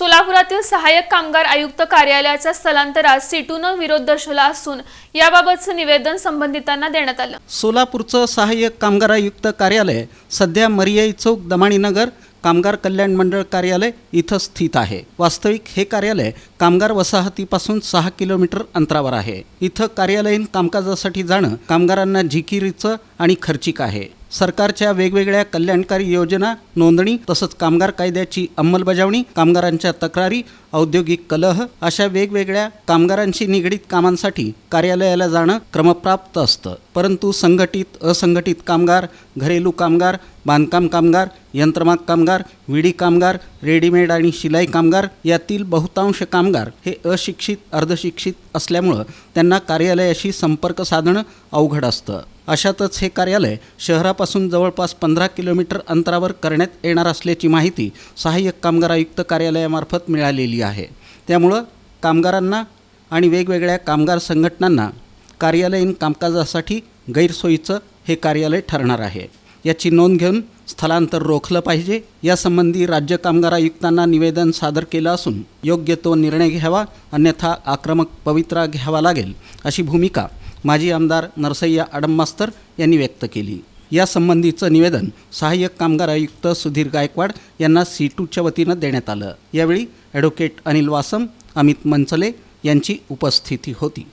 सोलापुरातील सहाय्यक कामगार आयुक्त कार्यालयाच्या स्थलांतरास सीटूनं विरोध दर्शवला असून याबाबतचं निवेदन संबंधितांना देण्यात आलं. सोलापूरचं सहाय्यक कामगार आयुक्त कार्यालय सध्या मरियाई चौक दमाणीनगर कामगार कल्याण मंडळ कार्यालय इथं स्थित आहे. वास्तविक हे कार्यालय कामगार वसाहतीपासून सहा किलोमीटर अंतरावर आहे. इथं कार्यालयीन कामकाजासाठी जाणं कामगारांना जिकिरीचं आणि खर्चिक आहे. सरकारच्या वेगवेगळ्या कल्याणकारी योजना नोंदणी तसंच कामगार कायद्याची अंमलबजावणी कामगारांच्या तक्रारी औद्योगिक कलह अशा वेगवेगळ्या कामगारांशी निगडीत कामांसाठी कार्यालयाला जाणं क्रमप्राप्त असतं. परंतु संघटित असंघटित कामगार घरेलू कामगार बांधकाम कामगार यंत्रमाग कामगार विडी कामगार रेडीमेड आणि शिलाई कामगार यातील बहुतांश कामगार हे अशिक्षित अर्धशिक्षित असल्यामुळं त्यांना कार्यालयाशी संपर्क साधणं अवघड असतं. अशातच हे कार्यालय शहरापासून जवळपास पंधरा किलोमीटर अंतरावर करण्यात येणार असल्याची माहिती सहाय्यक कामगार आयुक्त कार्यालयामार्फत मिळालेली आहे. त्यामुळं कामगारांना आणि वेगवेगळ्या कामगार संघटनांना कार्यालयीन कामकाजासाठी गैरसोयीचं हे कार्यालय ठरणार आहे. याची नोंद घेऊन स्थलांतर रोखलं पाहिजे. यासंबंधी राज्य कामगार आयुक्तांना निवेदन सादर केलं असून योग्य तो निर्णय घ्यावा अन्यथा आक्रमक पवित्रा घ्यावा लागेल अशी भूमिका माजी आमदार नरसय्या आडममास्तर यांनी व्यक्त केली. यासंबंधीचं निवेदन सहाय्यक कामगार आयुक्त सुधीर गायकवाड यांना सी टूच्या वतीनं देण्यात आलं. यावेळी ॲडव्होकेट अनिल वासम अमित मंचले यांची उपस्थिती होती.